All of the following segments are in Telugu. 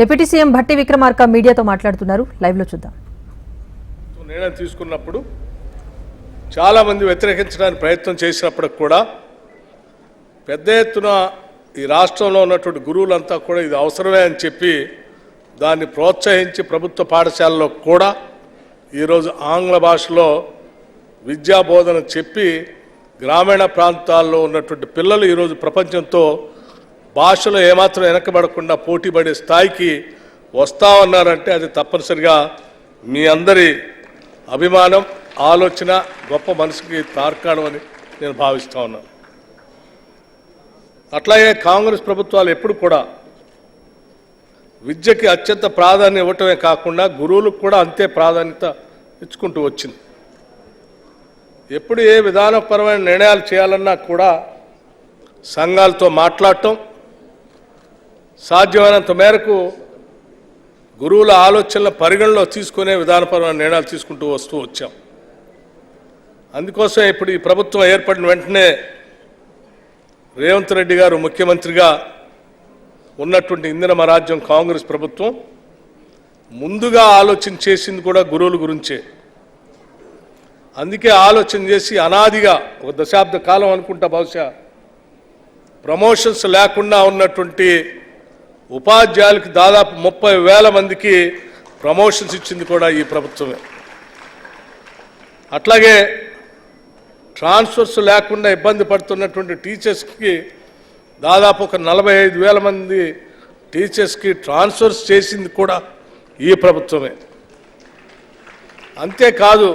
డిప్యూటీ సీఎం భట్టి విక్రమార్క మీడియాతో మాట్లాడుతున్నారు. లైవ్లో చూద్దాం. నిర్ణయం తీసుకున్నప్పుడు చాలామంది వ్యతిరేకించడానికి ప్రయత్నం చేసినప్పటికి కూడా పెద్ద ఎత్తున ఈ రాష్ట్రంలో ఉన్నటువంటి గురువులంతా కూడా ఇది అవసరమే అని చెప్పి దాన్ని ప్రోత్సహించి ప్రభుత్వ పాఠశాలలో కూడా ఈరోజు ఆంగ్ల భాషలో విద్యా బోధన చెప్పి గ్రామీణ ప్రాంతాల్లో ఉన్నటువంటి పిల్లలు ఈరోజు ప్రపంచంతో భాషలో ఏమాత్రం వెనకబడకుండా పోటీపడే స్థాయికి వస్తామన్నారంటే అది తప్పనిసరిగా మీ అందరి అభిమానం ఆలోచన గొప్ప మనసుకి తార్కాణం అని నేను భావిస్తూ ఉన్నాను. అట్లాగే కాంగ్రెస్ ప్రభుత్వాలు ఎప్పుడు కూడా విద్యకి అత్యంత ప్రాధాన్యత ఇవ్వటమే కాకుండా గురువులకు కూడా అంతే ప్రాధాన్యత ఇచ్చుకుంటూ వచ్చింది. ఎప్పుడు ఏ విధానపరమైన నిర్ణయాలు చేయాలన్నా కూడా సంఘాలతో మాట్లాడటం సాధ్యమైనంత మేరకు గురువుల ఆలోచనల పరిగణలో తీసుకునే విధానపరమైన నిర్ణయాలు తీసుకుంటూ వస్తూ వచ్చాం. అందుకోసం ఇప్పుడు ఈ ప్రభుత్వం ఏర్పడిన వెంటనే రేవంత్ రెడ్డి గారు ముఖ్యమంత్రిగా ఉన్నటువంటి ఇందిరమ రాజ్యం కాంగ్రెస్ ప్రభుత్వం ముందుగా ఆలోచన చేసింది కూడా గురువుల గురించే. అందుకే ఆలోచన చేసి అనాదిగా ఒక దశాబ్ద కాలం అనుకుంటా బహుశా ప్రమోషన్స్ లేకుండా ఉన్నటువంటి ఉపాధ్యాయులకు దాదాపు ముప్పై వేల మందికి ప్రమోషన్స్ ఇచ్చింది కూడా ఈ ప్రభుత్వమే. అట్లాగే ట్రాన్స్ఫర్స్ లేకుండా ఇబ్బంది పడుతున్నటువంటి టీచర్స్కి దాదాపు ఒక నలభై ఐదు వేల మంది టీచర్స్కి ట్రాన్స్ఫర్స్ చేసింది కూడా ఈ ప్రభుత్వమే. అంతేకాదు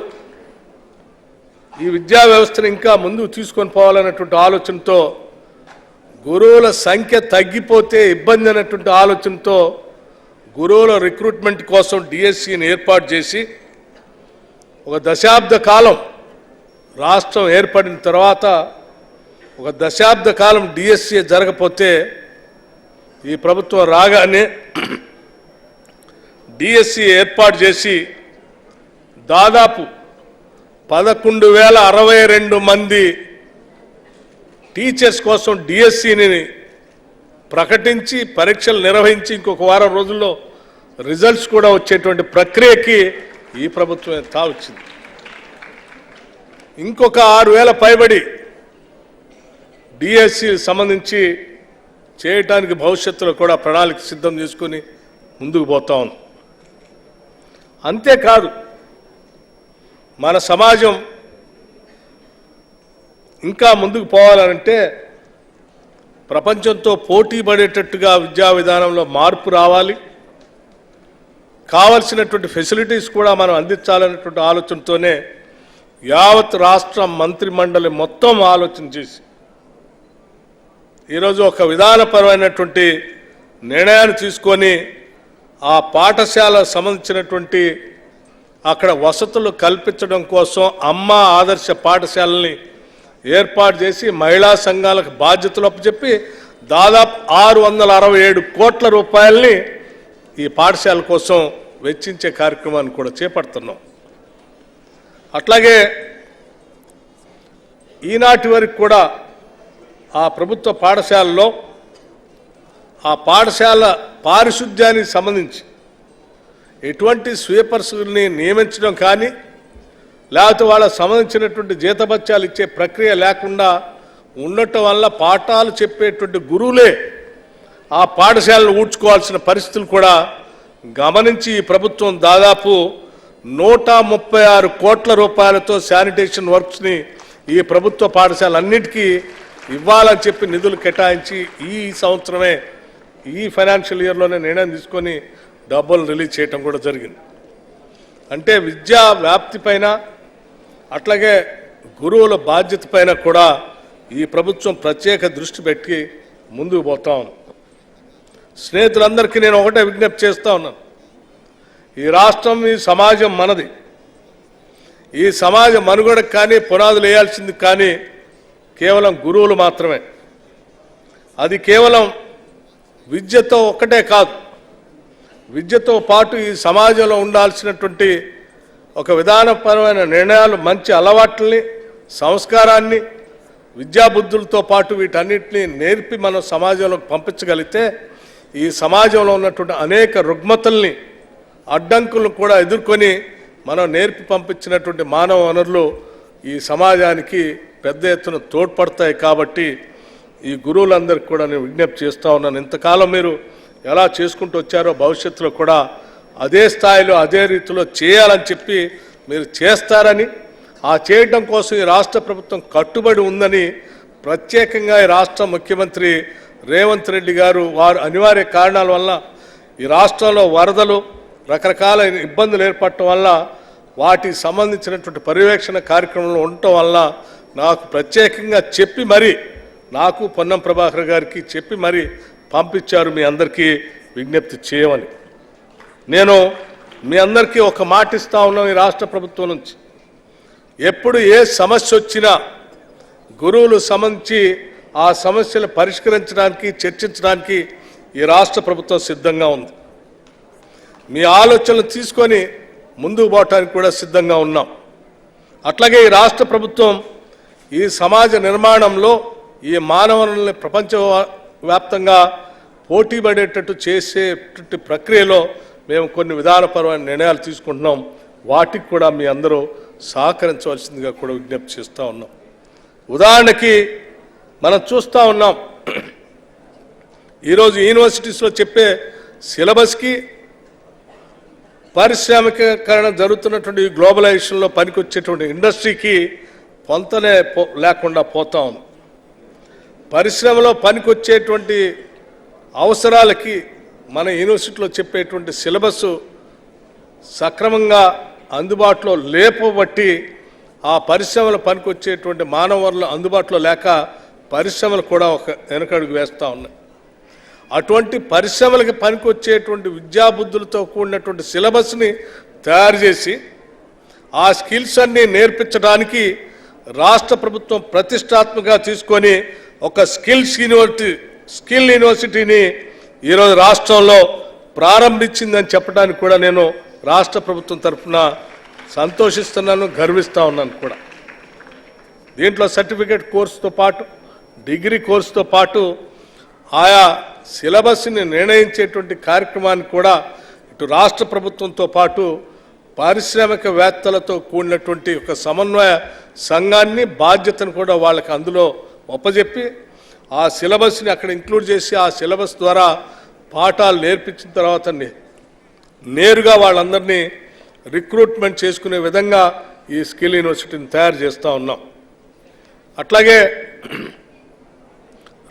ఈ విద్యా వ్యవస్థను ఇంకా ముందుకు తీసుకొని పోవాలన్నటువంటి ఆలోచనతో గురువుల సంఖ్య తగ్గిపోతే ఇబ్బంది అనేటువంటి ఆలోచనతో గురువుల రిక్రూట్మెంట్ కోసం డిఎస్సిని ఏర్పాటు చేసి ఒక దశాబ్ద కాలం రాష్ట్రం ఏర్పడిన తర్వాత ఒక దశాబ్ద కాలం డిఎస్సి జరగపోతే ఈ ప్రభుత్వం రాగానే డిఎస్సి ఏర్పాటు చేసి దాదాపు పదకొండు వేల అరవై రెండు మంది టీచర్స్ కోసం డిఎస్సిని ప్రకటించి పరీక్షలు నిర్వహించి ఇంకొక వారం రోజుల్లో రిజల్ట్స్ కూడా వచ్చేటువంటి ప్రక్రియకి ఈ ప్రభుత్వం తావచ్చింది. ఇంకొక ఆరు వేల పైబడి డిఎస్సి సంబంధించి చేయటానికి భవిష్యత్తులో కూడా ప్రణాళిక సిద్ధం చేసుకుని ముందుకు పోతా ఉన్నాం. అంతేకాదు మన సమాజం ఇంకా ముందుకు పోవాలంటే ప్రపంచంతో పోటీ పడేటట్టుగా విద్యా విధానంలో మార్పు రావాలి. కావలసినటువంటి ఫెసిలిటీస్ కూడా మనం అందించాలనేటువంటి ఆలోచనతోనే యావత్ రాష్ట్ర మంత్రిమండలి మొత్తం ఆలోచన చేసి ఈరోజు ఒక విధానపరమైనటువంటి నిర్ణయాన్ని తీసుకొని ఆ పాఠశాల సంబంధించినటువంటి అక్కడ వసతులు కల్పించడం కోసం అమ్మ ఆదర్శ పాఠశాలని ఏర్పాటు చేసి మహిళా సంఘాలకు బాధ్యతలు అప్పచెప్పి దాదాపు ఆరు వందల అరవై ఏడు కోట్ల రూపాయల్ని ఈ పాఠశాల కోసం వెచ్చించే కార్యక్రమాన్ని కూడా చేపడుతున్నాం. అట్లాగే ఈనాటి వరకు కూడా ఆ ప్రభుత్వ పాఠశాలలో ఆ పాఠశాల పారిశుద్ధ్యానికి సంబంధించి ఎటువంటి స్వీపర్స్ని నియమించడం కానీ లేకపోతే వాళ్ళకు సంబంధించినటువంటి జీతభత్యాలు ఇచ్చే ప్రక్రియ లేకుండా ఉండటం వల్ల పాఠాలు చెప్పేటువంటి గురువులే ఆ పాఠశాలను ఊడ్చుకోవాల్సిన పరిస్థితులు కూడా గమనించి ఈ ప్రభుత్వం దాదాపు నూట ముప్పై ఆరు కోట్ల రూపాయలతో శానిటేషన్ వర్క్స్ని ఈ ప్రభుత్వ పాఠశాలన్నిటికీ ఇవ్వాలని చెప్పి నిధులు కేటాయించి ఈ సంవత్సరమే ఈ ఫైనాన్షియల్ ఇయర్లోనే నిర్ణయం తీసుకొని డబ్బులు రిలీజ్ చేయటం కూడా జరిగింది. అంటే విద్యా వ్యాప్తి పైన అట్లాగే గురువుల బాధ్యత పైన కూడా ఈ ప్రభుత్వం ప్రత్యేక దృష్టి పెట్టి ముందుకు పోతా స్నేహితులందరికీ నేను ఒకటే విజ్ఞప్తి చేస్తూ ఉన్నాను. ఈ రాష్ట్రం ఈ సమాజం మనది. ఈ సమాజ మనుగడకు కానీ పునాదులు వేయాల్సింది కానీ కేవలం గురువులు మాత్రమే. అది కేవలం విద్యతో ఒక్కటే కాదు. విద్యతో పాటు ఈ సమాజంలో ఉండాల్సినటువంటి ఒక విధానపరమైన నిర్ణయాలు మంచి అలవాట్లని సంస్కారాన్ని విద్యాబుద్ధులతో పాటు వీటన్నిటిని నేర్పి మనం సమాజంలోకి పంపించగలిగితే ఈ సమాజంలో ఉన్నటువంటి అనేక రుగ్మతల్ని అడ్డంకులను కూడా ఎదుర్కొని మనం నేర్పి పంపించినటువంటి మానవ వనరులు ఈ సమాజానికి పెద్ద ఎత్తున తోడ్పడతాయి కాబట్టి ఈ గురువులందరికీ కూడా నేను విజ్ఞప్తి చేస్తూ ఉన్నాను. ఇంతకాలం మీరు ఎలా చేసుకుంటూ వచ్చారో భవిష్యత్తులో కూడా అదే స్థాయిలో అదే రీతిలో చేయాలని చెప్పి మీరు చేస్తారని ఆ చేయడం కోసం ఈ రాష్ట్ర ప్రభుత్వం కట్టుబడి ఉందని ప్రత్యేకంగా ఈ రాష్ట్ర ముఖ్యమంత్రి రేవంత్ రెడ్డి గారు వారు అనివార్య కారణాల వల్ల ఈ రాష్ట్రంలో వరదలు రకరకాల ఇబ్బందులు ఏర్పడటం వల్ల వాటికి సంబంధించినటువంటి పర్యవేక్షణ కార్యక్రమంలో ఉండటం వల్ల నాకు ప్రత్యేకంగా చెప్పి మరి నాకు పొన్నం ప్రభాకర్ గారికి చెప్పి మరి పంపించారు మీ అందరికీ విజ్ఞప్తి చేయమని. నేను మీ అందరికీ ఒక మాట ఇస్తా ఉన్నాం ఈ రాష్ట్ర ప్రభుత్వం నుంచి. ఎప్పుడు ఏ సమస్య వచ్చినా గురువులు సంబంధించి ఆ సమస్యలు పరిష్కరించడానికి చర్చించడానికి ఈ రాష్ట్ర ప్రభుత్వం సిద్ధంగా ఉంది. మీ ఆలోచనలు తీసుకొని ముందుకు పోవటానికి కూడా సిద్ధంగా ఉన్నాం. అట్లాగే ఈ రాష్ట్ర ప్రభుత్వం ఈ సమాజ నిర్మాణంలో ఈ మానవులని ప్రపంచ వ్యాప్తంగా పోటీ పడేటట్టు చేసేటట్టు ప్రక్రియలో మేము కొన్ని విధానపరమైన నిర్ణయాలు తీసుకుంటున్నాం. వాటికి కూడా మీ అందరూ సహకరించవలసిందిగా కూడా విజ్ఞప్తి చేస్తూ ఉన్నాం. ఉదాహరణకి మనం చూస్తూ ఉన్నాం. ఈరోజు యూనివర్సిటీస్లో చెప్పే సిలబస్కి పారిశ్రామికీకరణ జరుగుతున్నటువంటి గ్లోబలైజేషన్లో పనికొచ్చేటువంటి ఇండస్ట్రీకి పొంతనే పో లేకుండా పోతా ఉంది. పరిశ్రమలో పనికొచ్చేటువంటి అవసరాలకి మన యూనివర్సిటీలో చెప్పేటువంటి సిలబస్ సక్రమంగా అందుబాటులో లేపబట్టి ఆ పరిశ్రమల పనికొచ్చేటువంటి మానవ వనరులు అందుబాటులో లేక పరిశ్రమలు కూడా ఒక వెనకడుగు వేస్తూ ఉన్నాయి. అటువంటి పరిశ్రమలకి పనికొచ్చేటువంటి విద్యాబుద్ధులతో కూడినటువంటి సిలబస్ని తయారు చేసి ఆ స్కిల్స్ అన్ని నేర్పించడానికి రాష్ట్ర ప్రభుత్వం ప్రతిష్టాత్మకంగా తీసుకొని ఒక స్కిల్స్ యూనివర్సిటీ స్కిల్ యూనివర్సిటీని ఈరోజు రాష్ట్రంలో ప్రారంభించిందని చెప్పడానికి కూడా నేను రాష్ట్ర ప్రభుత్వం తరఫున సంతోషిస్తున్నాను గర్విస్తూ ఉన్నాను కూడా. దీంట్లో సర్టిఫికేట్ కోర్సుతో పాటు డిగ్రీ కోర్సుతో పాటు ఆయా సిలబస్ని నిర్ణయించేటువంటి కార్యక్రమాన్ని కూడా ఇటు రాష్ట్ర ప్రభుత్వంతో పాటు పారిశ్రామికవేత్తలతో కూడినటువంటి ఒక సమన్వయ సంఘాన్ని బాధ్యతను కూడా వాళ్ళకి అందులో ఒప్పజెప్పి ఆ సిలబస్ని అక్కడ ఇంక్లూడ్ చేసి ఆ సిలబస్ ద్వారా పాఠాలు నేర్పించిన తర్వాత నేరుగా వాళ్ళందరినీ రిక్రూట్మెంట్ చేసుకునే విధంగా ఈ స్కిల్ యూనివర్సిటీని తయారు చేస్తూ ఉన్నాం. అట్లాగే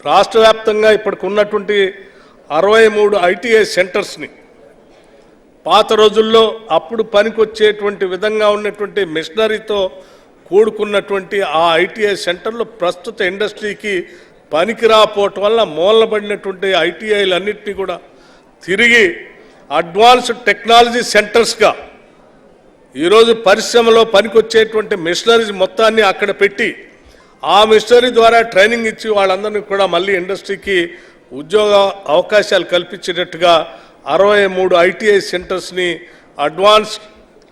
రాష్ట్ర వ్యాప్తంగా ఇప్పటికి ఉన్నటువంటి అరవై మూడు ఐటీఐ సెంటర్స్ని పాత రోజుల్లో అప్పుడు పనికొచ్చేటువంటి విధంగా ఉన్నటువంటి మిషనరీతో కూడుకున్నటువంటి ఆ ఐటీఐ సెంటర్లు ప్రస్తుత ఇండస్ట్రీకి పనికి రాపోవటం వల్ల మూలబడినటువంటి ఐటీఐలు అన్నిటినీ కూడా తిరిగి అడ్వాన్స్డ్ టెక్నాలజీ సెంటర్స్గా ఈరోజు పరిశ్రమలో పనికొచ్చేటువంటి మిషనరీస్ మొత్తాన్ని అక్కడ పెట్టి ఆ మిషనరీ ద్వారా ట్రైనింగ్ ఇచ్చి వాళ్ళందరినీ కూడా మళ్ళీ ఇండస్ట్రీకి ఉద్యోగ అవకాశాలు కల్పించేటట్టుగా అరవై మూడు ఐటీఐ సెంటర్స్ని అడ్వాన్స్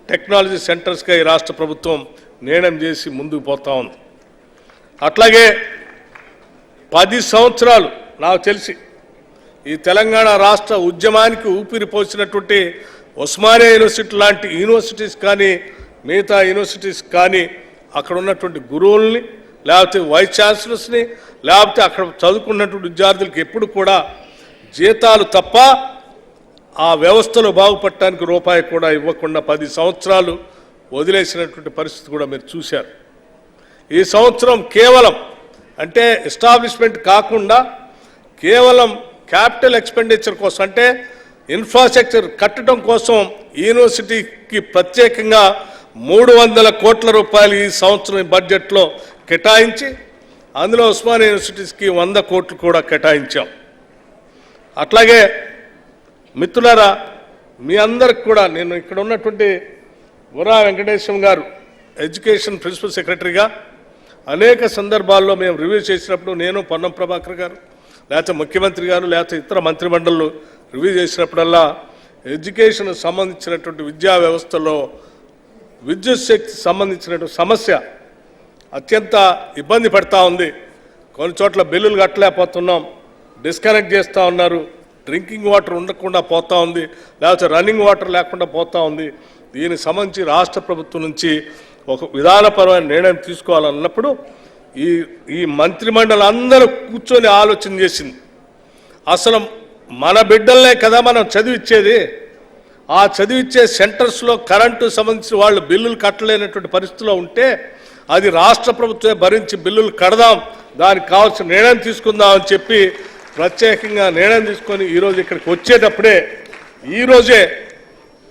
టెక్నాలజీ సెంటర్స్గా ఈ రాష్ట్ర ప్రభుత్వం నిర్ణయం చేసి ముందుకు పోతా ఉంది. అట్లాగే పది సంవత్సరాలు నాకు తెలిసి. ఈ తెలంగాణ రాష్ట్ర ఉద్యమానికి ఊపిరి పోసినటువంటి ఉస్మానియా యూనివర్సిటీ లాంటి యూనివర్సిటీస్ కానీ మిగతా యూనివర్సిటీస్ కానీ అక్కడ ఉన్నటువంటి గురువుల్ని లేకపోతే వైస్ ఛాన్సలర్స్ని లేకపోతే అక్కడ చదువుకున్నటువంటి విద్యార్థులకి ఎప్పుడు కూడా జీతాలు తప్ప ఆ వ్యవస్థలో బాగుపడటానికి రూపాయి కూడా ఇవ్వకుండా పది సంవత్సరాలు వదిలేసినటువంటి పరిస్థితి కూడా మీరు చూశారు. ఈ సంవత్సరం కేవలం అంటే ఎస్టాబ్లిష్మెంట్ కాకుండా కేవలం క్యాపిటల్ ఎక్స్పెండిచర్ కోసం అంటే ఇన్ఫ్రాస్ట్రక్చర్ కట్టడం కోసం యూనివర్సిటీకి ప్రత్యేకంగా మూడు వందల కోట్ల రూపాయలు ఈ సంవత్సరం బడ్జెట్లో కేటాయించి అందులో ఉస్మానియా యూనివర్సిటీస్కి వంద కోట్లు కూడా కేటాయించాం. అట్లాగే మిత్రులారా మీ అందరికి కూడా నేను ఇక్కడ ఉన్నటువంటి ఉరా వెంకటేశ్వరం గారు ఎడ్యుకేషన్ ప్రిన్సిపల్ సెక్రటరీగా అనేక సందర్భాల్లో మేము రివ్యూ చేసినప్పుడు నేను పొన్నం ప్రభాకర్ గారు లేకపోతే ముఖ్యమంత్రి గారు లేకపోతే ఇతర మంత్రిమండళ్ళు రివ్యూ చేసినప్పుడల్లా ఎడ్యుకేషన్ సంబంధించినటువంటి విద్యా వ్యవస్థలో విద్యుత్ శక్తి సంబంధించినటువంటి సమస్య అత్యంత ఇబ్బంది పడతా ఉంది. కొన్ని చోట్ల బిల్లులు కట్టలేకపోతున్నాం డిస్కనెక్ట్ చేస్తూ ఉన్నారు డ్రింకింగ్ వాటర్ ఉండకుండా పోతూ ఉంది లేకపోతే రన్నింగ్ వాటర్ లేకుండా పోతూ ఉంది. దీనికి సంబంధించి రాష్ట్ర ప్రభుత్వం నుంచి ఒక విధానపరమైన నిర్ణయం తీసుకోవాలన్నప్పుడు ఈ ఈ మంత్రిమండలి అందరూ కూర్చొని ఆలోచన చేసింది. అసలు మన బిడ్డలనే కదా మనం చదివిచ్చేది? ఆ చదివిచ్చే సెంటర్స్లో కరెంటు సంబంధించిన వాళ్ళు బిల్లులు కట్టలేనటువంటి పరిస్థితిలో ఉంటే అది రాష్ట్ర ప్రభుత్వమే భరించి బిల్లులు కడదాం దానికి కావాల్సిన నిర్ణయం తీసుకుందాం అని చెప్పి ప్రత్యేకంగా నిర్ణయం తీసుకొని ఈరోజు ఇక్కడికి వచ్చేటప్పుడే ఈరోజే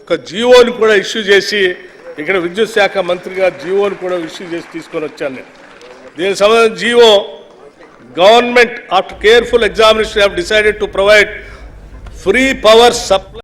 ఒక జీవోని కూడా ఇష్యూ చేసి ఇక్కడ విద్యుత్ శాఖ మంత్రిగా జీవోను కూడా ఇష్యూ చేసి తీసుకొని వచ్చాను నేను. దీనికి సంబంధించిన GO government after careful examination have decided to provide free power supply